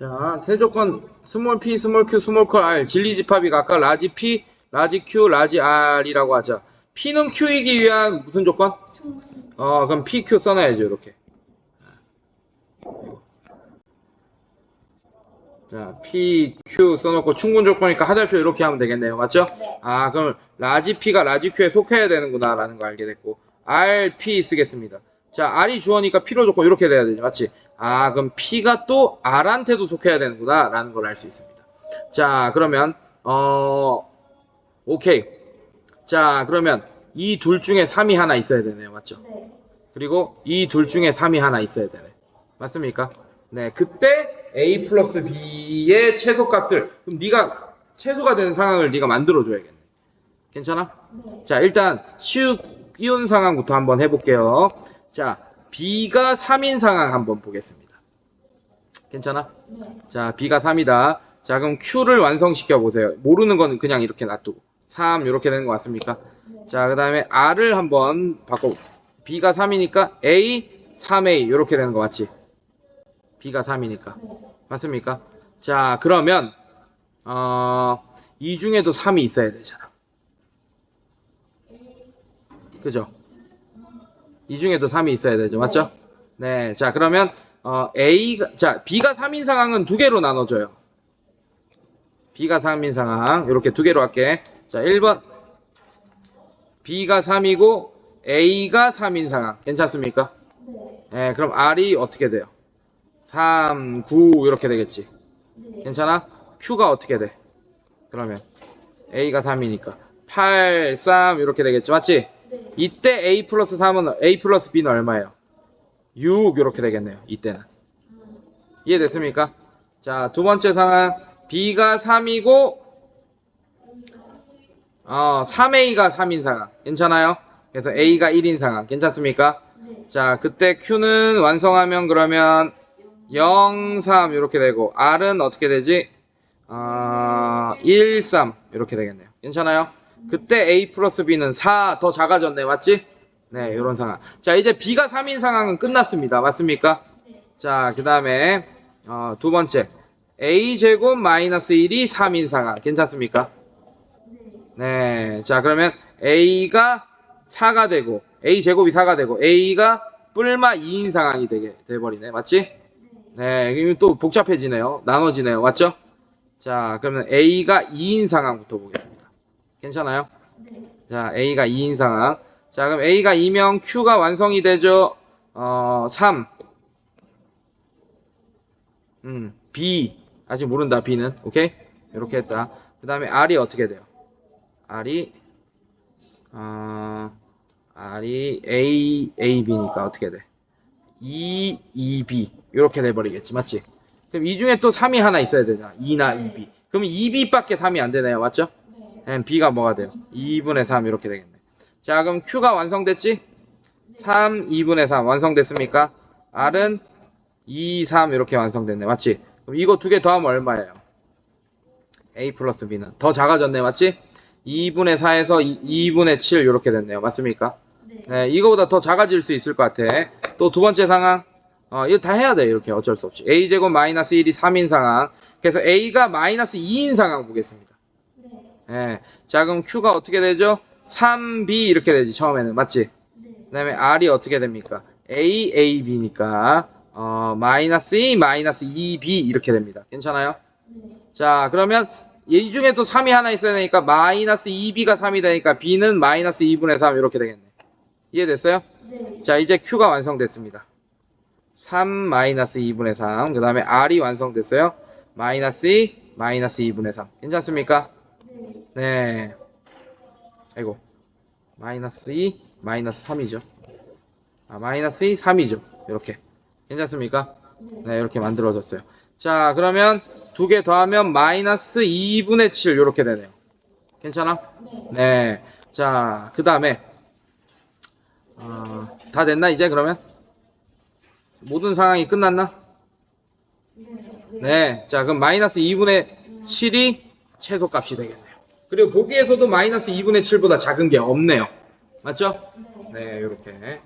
자, 세 조건 스몰 p, 스몰 q, 스몰 컬 r 진리 집합이 각각 라지 p, 라지 q, 라지 r이라고 하죠. p는 q이기 위한 무슨 조건? 어, 그럼 p, q 써놔야죠, 이렇게. 자, p, q 써놓고 충분 조건이니까 하달표 이렇게 하면 되겠네요. 맞죠? 네. 아, 그럼 라지 p가 라지 q에 속해야 되는구나 라는 거 알게 됐고 r, p 쓰겠습니다. 자, r이 주어니까 필요 조건 이렇게 돼야 되지, 맞지? 아, 그럼 p가 또 r한테도 속해야 되는구나 라는 걸 알 수 있습니다. 자, 그러면 어, 오케이. 자, 그러면 이 둘 중에 3이 하나 있어야 되네요, 맞죠? 네. 그리고 이 둘 중에 3이 하나 있어야 되네. 맞습니까? 네, 그때 a 플러스 b의 최소값을 그럼 네가 최소가 되는 상황을 네가 만들어 줘야겠네. 괜찮아? 네. 자, 일단 쉬운 상황부터 한번 해 볼게요. 자, b가 3인 상황 한번 보겠습니다. 괜찮아? 네. 자, b가 3이다. 자, 그럼 q를 완성시켜 보세요. 모르는 거는 그냥 이렇게 놔두고 3 이렇게 되는 거 맞습니까? 네. 자, 그 다음에 r을 한번 바꿔. b가 3이니까 a, 3a 이렇게 되는 거 맞지? b가 3이니까 네. 맞습니까? 자, 그러면 어, 이 중에도 3이 있어야 되잖아. 그죠? 이 중에도 3이 있어야 되죠. 맞죠? 네. 자, 그러면 어, a가 자, b가 3인 상황은 두 개로 나눠져요. b가 3인 상황 이렇게 두 개로 할게. 자, 1번 b가 3이고 a가 3인 상황 괜찮습니까? 네. 네, 그럼 r이 어떻게 돼요? 3, 9 이렇게 되겠지. 네. 괜찮아? q가 어떻게 돼? 그러면 a가 3이니까 8, 3 이렇게 되겠지. 맞지? 네. 이때 a 플러스 3은 a 플러스 b는 얼마예요? 6 이렇게 되겠네요. 이때는. 음. 이해됐습니까? 자, 두 번째 상황 b가 3이고 어, 3a가 3인 상황. 괜찮아요? 그래서 a가 1인 상황. 괜찮습니까? 네. 자, 그때 q는 완성하면 그러면 0, 3 이렇게 되고 r은 어떻게 되지? 어, 1, 3 이렇게 되겠네요. 괜찮아요? 그때 a 플러스 b는 4 더 작아졌네. 맞지? 네, 이런 상황. 자, 이제 b가 3인 상황은 끝났습니다. 맞습니까? 네. 자, 그 다음에 어, 두 번째 a 제곱 마이너스 1이 3인 상황. 괜찮습니까? 네. 네. 자, 그러면 a가 4가 되고 a 제곱이 4가 되고 a가 뿔마 2인 상황이 되게 돼버리네. 맞지? 네. 그러면 또 복잡해지네요. 나눠지네요. 맞죠? 자, 그러면 a가 2인 상황부터 보겠습니다. 괜찮아요? 네. 자, a가 2인 상황. 자, 그럼 a가 2면 q가 완성이 되죠. 어, 3. 음, b. 아직 모른다, b는. 오케이? 이렇게 했다. 그 다음에 r이 어떻게 돼요? r이, 어, r이 a, ab니까 어떻게 돼? 2, 2b. 이렇게 돼버리겠지. 맞지? 그럼 이 중에 또 3이 하나 있어야 되잖아. 2나 2b. 그럼 2b밖에 3이 안 되네요. 맞죠? 네. 그럼 b가 뭐가 돼요? 2분의 3 이렇게 되겠네. 자, 그럼 q가 완성됐지? 3, 2분의 3 완성됐습니까? r은 2, 3 이렇게 완성됐네. 맞지? 그럼 이거 두 개 더하면 얼마예요? a 플러스 b는 더 작아졌네. 맞지? 2분의 4에서 2, 분의7 이렇게 됐네요. 맞습니까? 네. 네, 이거보다 더 작아질 수 있을 것 같아. 또 두 번째 상황. 어, 이거 다 해야 돼. 이렇게 어쩔 수 없이. a제곱 마이너스 1이 3인 상황. 그래서 a가 마이너스 2인 상황 보겠습니다. 네. 예. 자, 그럼 Q가 어떻게 되죠? 3B 이렇게 되지, 처음에는. 맞지? 네. 그 다음에 R이 어떻게 됩니까? A, A, B니까, 어, 마이너스 2, 마이너스 2B 이렇게 됩니다. 괜찮아요? 네. 자, 그러면 이 중에 또 3이 하나 있어야 되니까, 마이너스 2B가 3이 되니까, B는 마이너스 2분의 3 이렇게 되겠네. 이해됐어요? 네. 자, 이제 Q가 완성됐습니다. 3 마이너스 2분의 3. 그 다음에 R이 완성됐어요. 마이너스 2, 마이너스 2분의 3. 괜찮습니까? 네. 네. 아이고. 마이너스 2, 마이너스 3이죠. 아, 마이너스 2, 3이죠. 이렇게. 괜찮습니까? 네. 네, 이렇게 만들어졌어요. 자, 그러면 두 개 더하면 마이너스 2분의 7 이렇게 되네요. 괜찮아? 네. 네. 자, 그 다음에 어, 다 됐나 이제 그러면? 모든 상황이 끝났나? 네. 네. 자, 그럼 마이너스 2분의 7이 최소값이 되겠네요. 그리고 보기에서도 마이너스 2분의 7보다 작은 게 없네요. 맞죠? 네. 네, 이렇게.